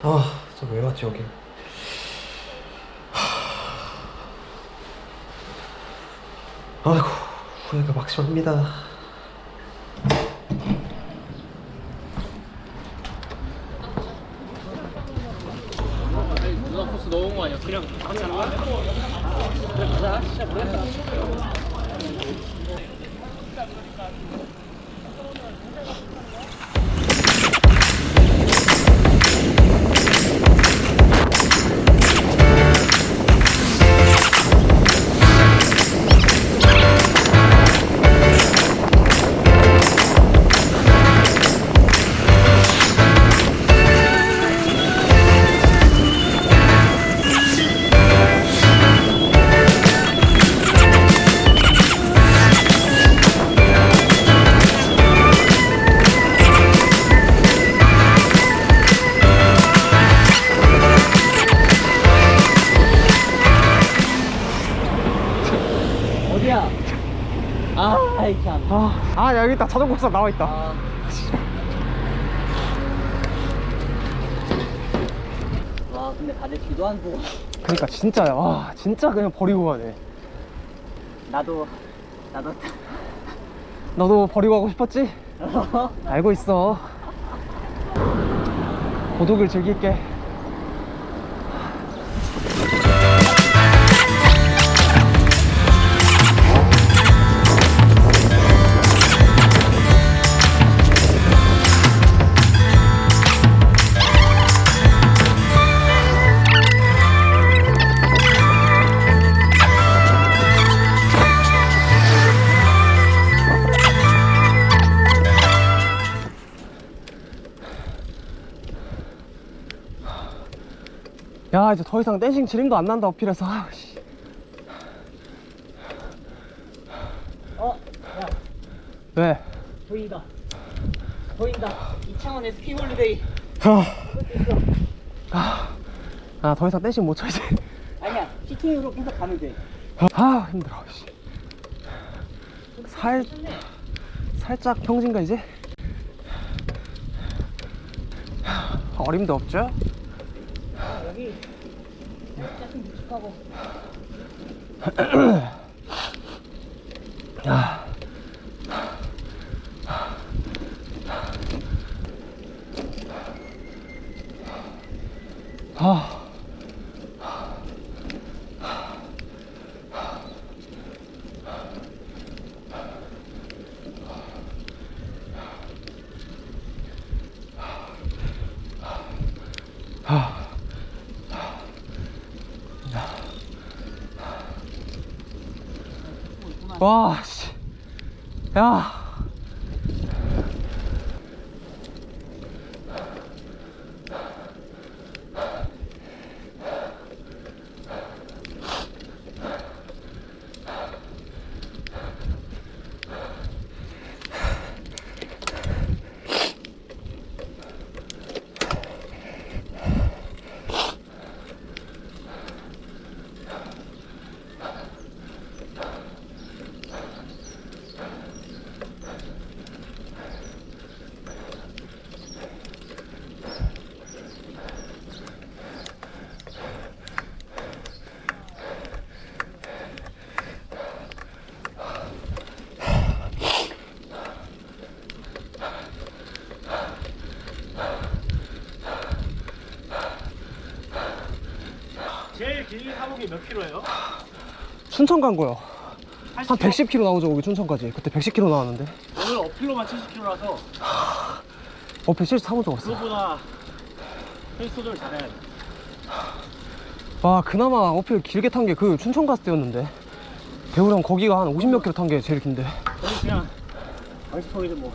아, 저 왜 왔지 여기? 아이고, 후회가 막심합니다. 누가 코스 넣은 거 아니야? 그냥 같이 하는 거야? 그래 가자 시작 그래 자전거 사 나와 있다. 아. 와, 근데 다들 뒤도 안 보고. 그러니까 진짜야. 와, 진짜 그냥 버리고 가네. 나도, 나도. 너도 버리고 가고 싶었지? 알고 있어. 고독을 즐길게. 야, 이제 더 이상 댄싱 지림도 안 난다, 어필해서. 아, 씨. 어, 야, 왜? 보인다. 보인다. 이창원 SP 홀리데이. 아, 아, 아, 더 이상 댄싱 못 쳐, 이제. 아니야, 피팅으로 계속 가면 돼. 아, 힘들어, 씨. 살, 살짝 평진가, 이제? 어림도 없죠? 아, 여기 조금 묵직하고. 아. 아. 와, 씨. 야. 제일 긴 사목이 몇 킬로예요? 춘천 간 거요. 한 80km? 110km 나오죠, 여기 춘천까지. 그때 110km 나왔는데. 오늘 어필로만 70킬로라서 어필 실수 사본 적 없어. 그거보다 페이스 조절 잘해야 돼. 와, 그나마 어필 길게 탄 게 그 춘천 갔을 때였는데. 대우랑 거기가 한 50몇 킬로 탄 게 제일 긴데. 그냥 방식통이지 뭐.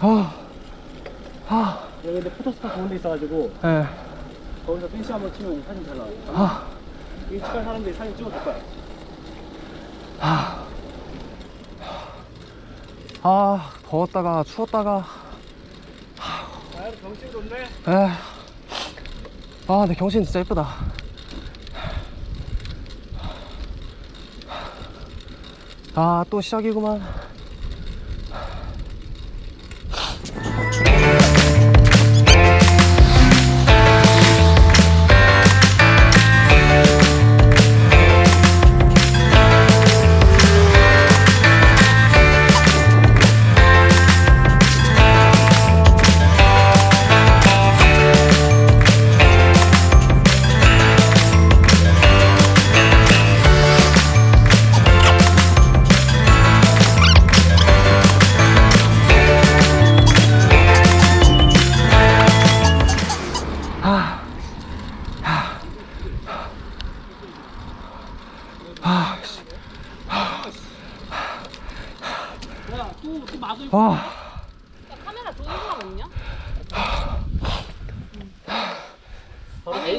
아, 아, 여기 근데 포토스팟 좋은 데 있어가지고 예. 거기서 펜시 한번 치면 사진 잘 나와요. 아, 이 축한 사람들이 사진 찍어줄 거야. 아. 아, 더웠다가 추웠다가. 아, 경치 좋네. 에. 아, 근데 경치는 진짜 예쁘다. 아, 또 시작이구만.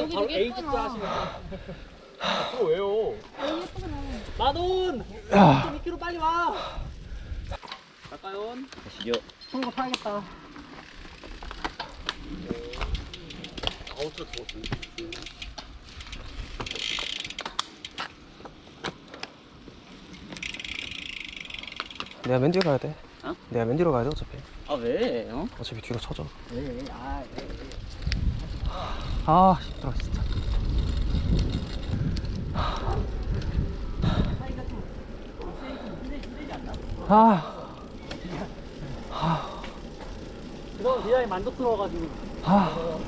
여기 바로 되게 A 예쁘잖아. 직자 하시면 또 왜요? 예쁘잖아. 마돈! 야. 2kg 빨리 와! 갈까요? 가시죠. 청거 타야겠다 내가 맨 뒤로 가야 돼 어? 내가 맨 뒤로 가야 돼 어차피 아 왜? 어? 어차피 뒤로 쳐져 네, 아, 아 힘들어 진짜. 아, 그거 굉장히 만족스러워가지고. 아.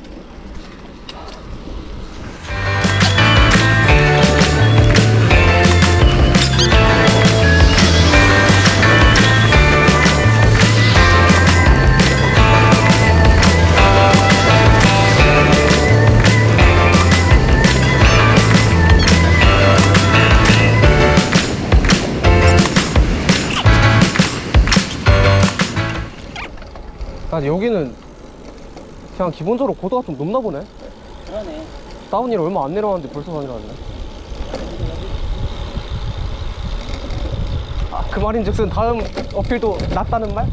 아 여기는 그냥 기본적으로 고도가 좀 높나 보네 그러네. 다운힐 얼마 안 내려왔는데 벌써 나왔네 아, 그 말인 즉슨 다음 어필도 낮다는 말?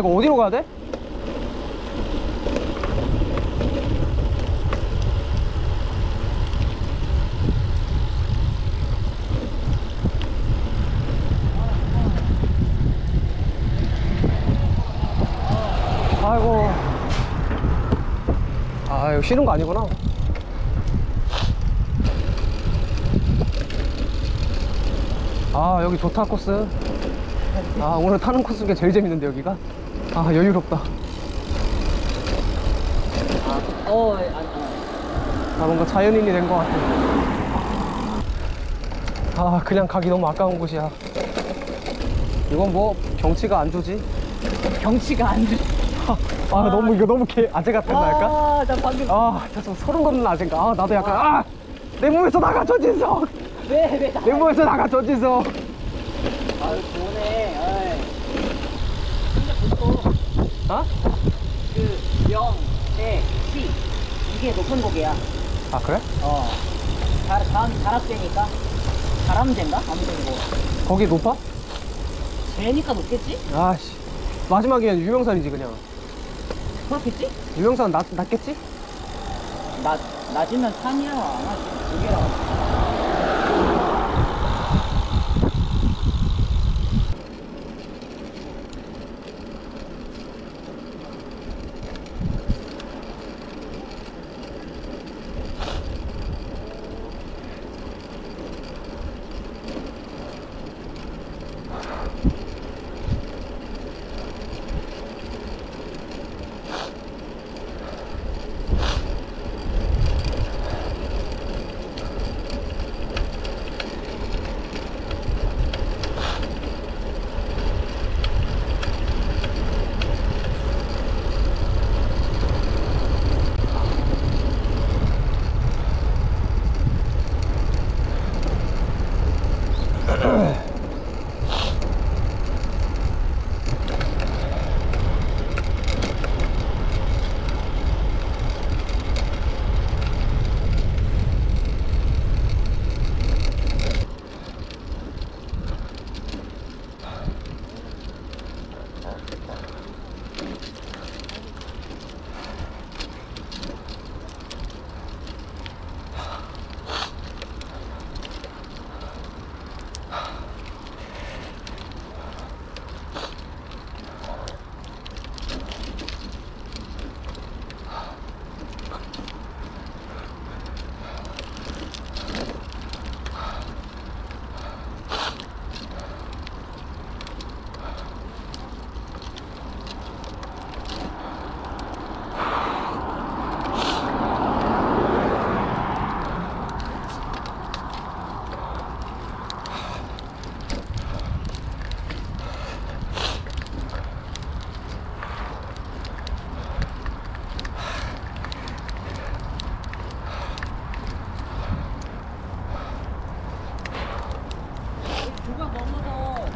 이거 어디로 가야 돼? 아이고. 아 이거 쉬는 거 아니구나. 아 여기 좋다 코스? 아 오늘 타는 코스 중에 제일 재밌는데 여기가 아 여유롭다. 어, 아, 아. 아 뭔가 자연인이 된 것 같아. 아 그냥 가기 너무 아까운 곳이야. 이건 뭐 경치가 안 좋지? 경치가 안 좋. 아 너무 이거 너무 개 아재 같았나 할까? 아, 나 방금 아 진짜 좀 소름 돋는 아재인가? 아 나도 약간 아 내 몸에서 나가 전진석! 왜, 왜 나? 내 몸에서 나가 전진석 아, 좋네. 어이. 근데 보통 어? 그 영, 대, 시 이게 높은 곡이야. 아 그래? 어. 잘, 다음이 자랍되니까. 자람제인가? 아무튼 뭐. 거기 높아? 되니까 높겠지? 아씨 마지막엔 유명산이지 그냥 그렇겠지? 유명산 낮, 낮겠지? 낮, 낮으면 산이야. 아마 두 개라.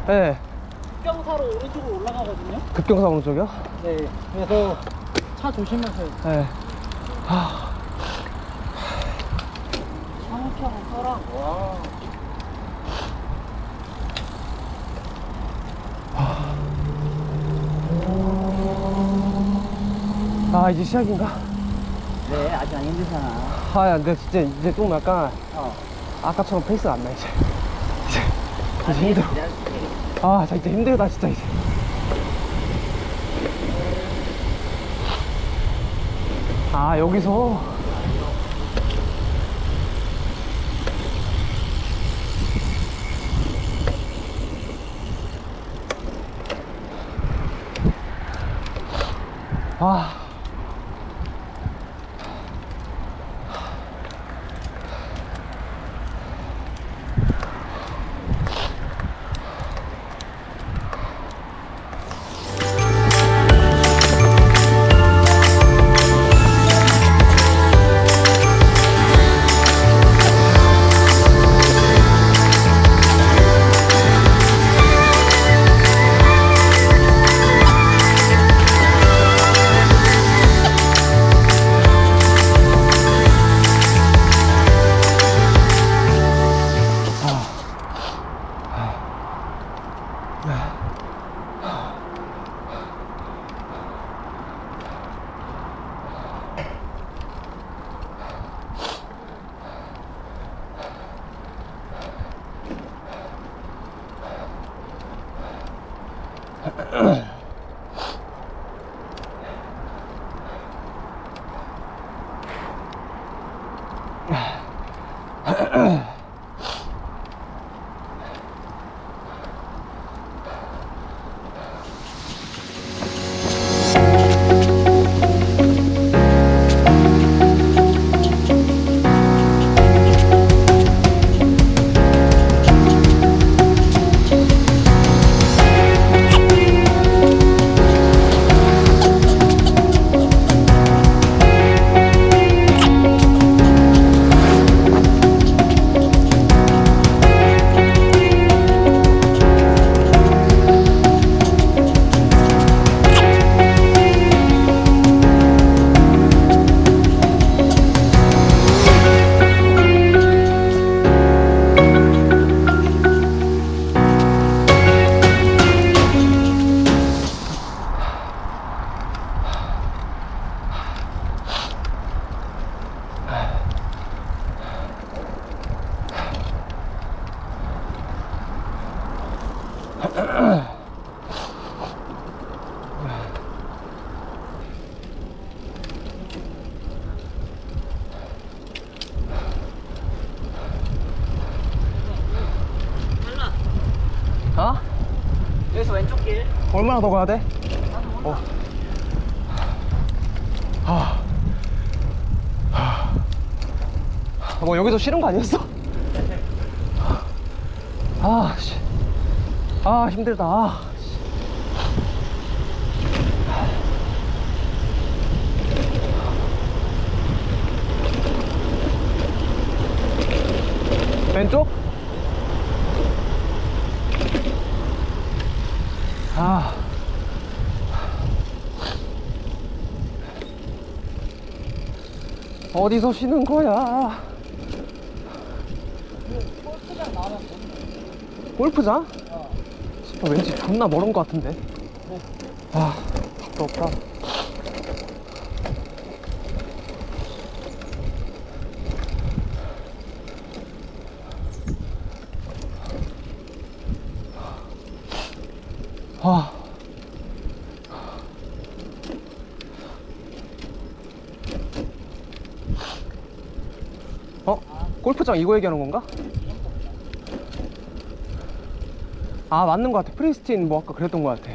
네. 경사로 오른쪽으로 올라가거든요. 급경사 오른쪽이요? 네. 그래서 차 조심하세요. 네. 차목차목 써라. 와. 아, 이제 시작인가? 네, 아직 안 힘들잖아. 아, 야, 근데 진짜 이제 좀 약간 어. 아까처럼 페이스가 안 나, 이제. 이제, 이제 힘들어. 아, 자, 이제 힘들다, 진짜, 이제. 아, 여기서. 아. 어? 얼마나 더 가야 돼? 어. 아. 아. 뭐 여기서 쉬는 거 아니었어? 아, 씨. 아, 힘들다. 왼쪽? 아. 어디서 쉬는 거야? 골프장? 싶어 왠지 존나 멀은 것 같은데. 아, 답도 없다. 아. 어? 골프장 이거 얘기하는 건가? 아 맞는 것 같아 프리스틴 뭐 아까 그랬던 것 같아.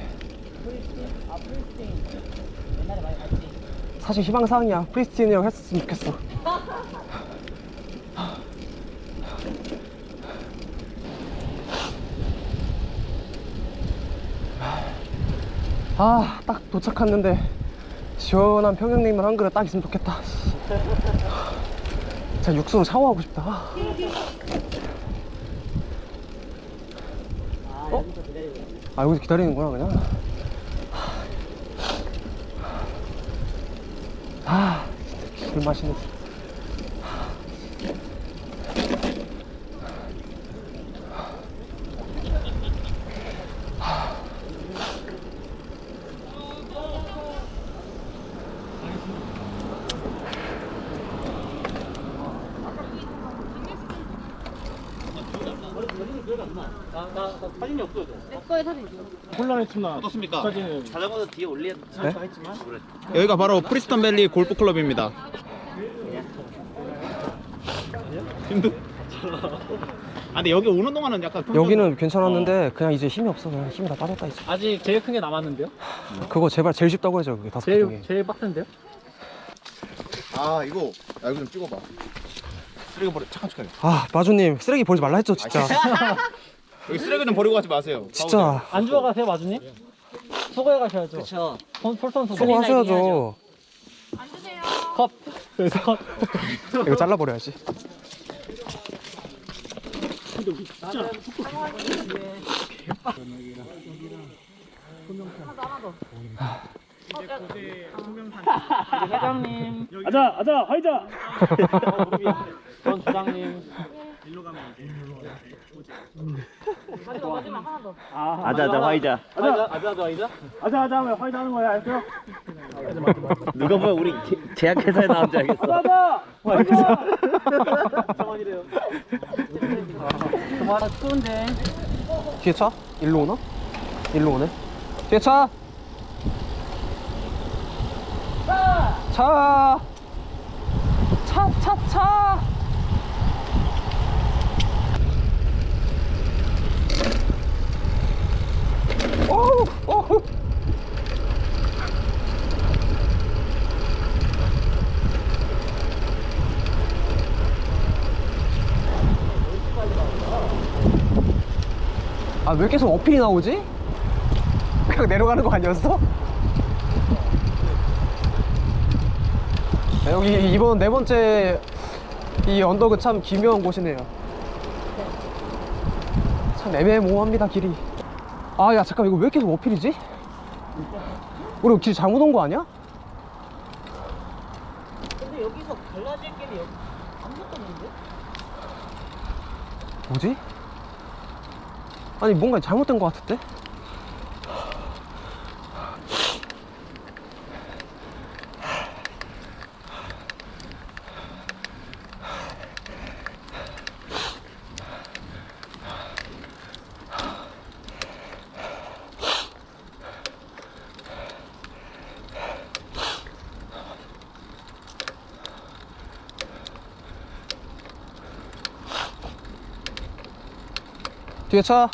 사실 희망사항이야 프리스틴이라고 했었으면 좋겠어 아 딱 도착했는데 시원한 평양냉면 한 그릇 딱 있으면 좋겠다 진짜 육수로 샤워하고 싶다. 아, 어? 아 여기서 기다리는구나 그냥? 아 진짜 술 마시네 나 나 사진이 없어져. 내 거에 사진 있어. 혼란했구나. 어떻습니까? 사진을. 자전거도 뒤에 올리는 네? 했지만 그래. 여기가 바로 프리스턴 밸리 골프 클럽입니다. 힘들. 아 근데 여기 오는 동안은 약간 평정- 여기는 괜찮았는데 그냥 이제 힘이 없어 그냥 힘이 다 빠졌다 이제 아직 제일 큰 게 남았는데요? 그거 제발 제일 쉽다고 해줘 그게 다섯 개 제일 중에 제일 빡센데요? 아 이거 야 이거 좀 찍어봐. 쓰레기 버려 착한 척해. 아 마주님 쓰레기 버리지 말라 했죠 진짜 여기 쓰레기 좀 버리고 가지 마세요. 진짜 안 주워 가세요, 마주님? 수고해 가셔야죠. 그렇죠. 폴턴 수고. 수고하셔야죠 안 주세요. 컵. 컵. 이거 잘라버려야지 회장님. 아자, 아자, 화이자. 전 주장님. 마지막 마지막 하나 더. 아자, 아자, 화이자. 아자, 아자, 아자, 화이자. 아자, 아자 하면 화이자 하는 거야, 알았어요? 누가 보면 우리 제약회사에 나온 줄 알겠어. 아자, 화이자. 정원이래요. 와, 추운데. 뒤에 차? 일로 오나? 일로 오네 뒤에 차! 차! 차, 차, 차! 어우, 어우. 아, 왜 계속 어필이 나오지? 그냥 내려가는 거 아니었어? 네, 여기 이번 네 번째 이 언덕은 참 기묘한 곳이네요. 참 애매모호합니다, 길이. 아, 야, 잠깐, 이거 왜 계속 어필이지? 우리 길 잘못 온 거 아니야? 근데 여기서 갈라질 길이 여기 아무것도 없는데? 뭐지? 아니, 뭔가 잘못된 것 같은데? 뒤에 차.